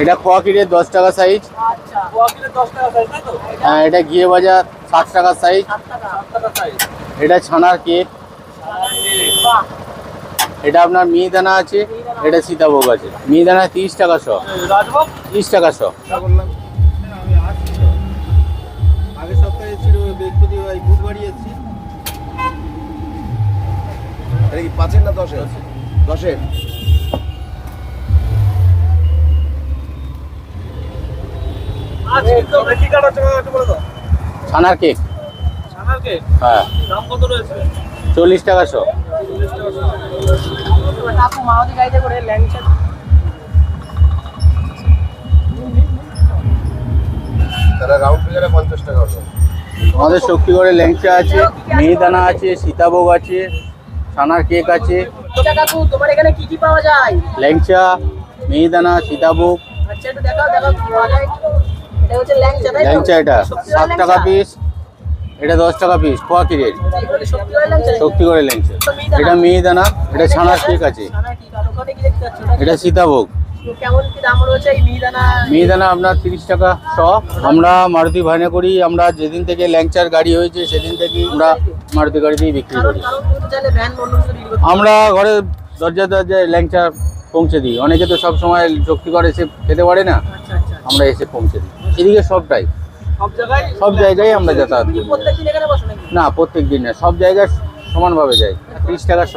এটা খোয়া কিরে দশ টাকা সাইজ আচ্ছা দশ হ্যাঁ এটা ঘিয়ে বাজার ষাট টাকা সাইজ সাত টাকা সাইজ এটা ছানার কেক এটা আপনার মিহিদানা আছে এটা সীতাভোগ আছে। মিহিদানা তিরিশ টাকা শ। তিরিশ টাকা শ। আগের সপ্তাহে ছিল বৃহস্পতিবার বুধবারই এসেছি। এটা কি পাঁচের না দশের? দশের আজ কিন্তু আমরা কি কাটা টাকা একটু বলে দাও ছানার কেক। হ্যাঁ। দাম কত রয়েছে? চল্লিশ টাকা শ। আমাদের শক্তিগড়ে ল্যাংচা আছে মিহিদানা আছে সীতাভোগ আছে ছানার কেক আছে। আচ্ছা কাকু তোমার এখানে কি কি পাওয়া যায়? ল্যাংচা মিহিদানা সীতাভোগ। আচ্ছা একটু দেখাও দেখাও পাওয়া যায়? এটা হচ্ছে ল্যাংচা এটা। সাত টাকা পিস এটা দশ টাকা পিস খোয়া কিরের এগুলো সত্যিকারের ল্যাংচা? এটা মিহিদানা। এটা ছানার কেক আছে? এটা সীতাভোগ। মিহিদানা? আপনার তিরিশ টাকা শ। আমরা মারুতি ভাইনা করি আমরা যেদিন থেকে ল্যাংচার গাড়ি হয়েছে সেদিন থেকেই আমরা মারুতি বিক্রি করি। বন্ধ করে বিক্রি করতে আমরা ঘরে দরজা দরজায় ল্যাংচা পৌঁছে দিই। অনেকে তো সব সময় শক্তিগড় এসে খেতে পারে না। আচ্ছা। আমরা এসে পৌঁছে দিই এদিকে সবটাই সব জায়গায়? আমরা যাতায়াত করি। না প্রত্যেক দিন না সব জায়গায় সমানভাবে যাই। তিরিশ টাকা শ।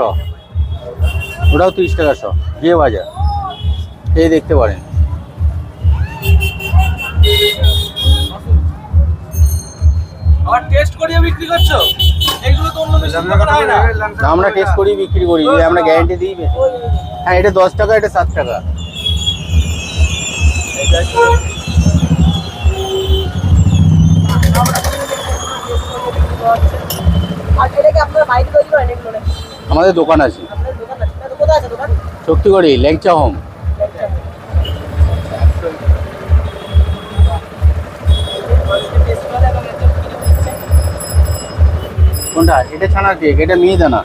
ওটাও তিরিশ টাকা শ। গিয়ে বাজার। খেয়ে দেখতে পারেন। আবার টেস্ট করিয়ে বিক্রি করছ? এগুলো তো অন্য দেশে দোকানে হয় না। না, আমরা টেস্ট করি বিক্রি করি যে আমরা গ্যারেন্টি দিই হ্যাঁ এটা দশ টাকা এটা সাত টাকা। আমাদের দোকান আছে। শক্তিগড়ি ল্যাংচা হোম। কোনটা? এটা ছানার কেক এটা মিহিদানা।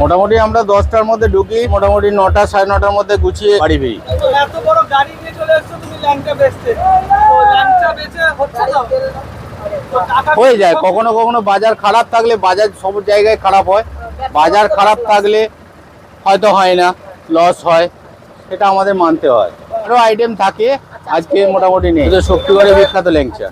মোটামুটি আমরা দশটার মধ্যে ঢুকি মোটামুটি নটা সাড়ে নটার মধ্যে গুছিয়ে বাড়ি ফিরি। এত বড় গাড়ি নিয়ে চলে এসছো তুমি বেচতে। তো বেচে হচ্ছে তো? হয়ে যায় কখনো কখনো বাজার খারাপ থাকলে বাজার সব জায়গায় খারাপ হয়। বাজার খারাপ থাকলে হয়তো হয় না লস হয় সেটা আমাদের মানতে হয়। আরও আইটেম থাকে আজকে মোটামুটি নেই। শক্তিগড়ে বিখ্যাত ল্যাংচা।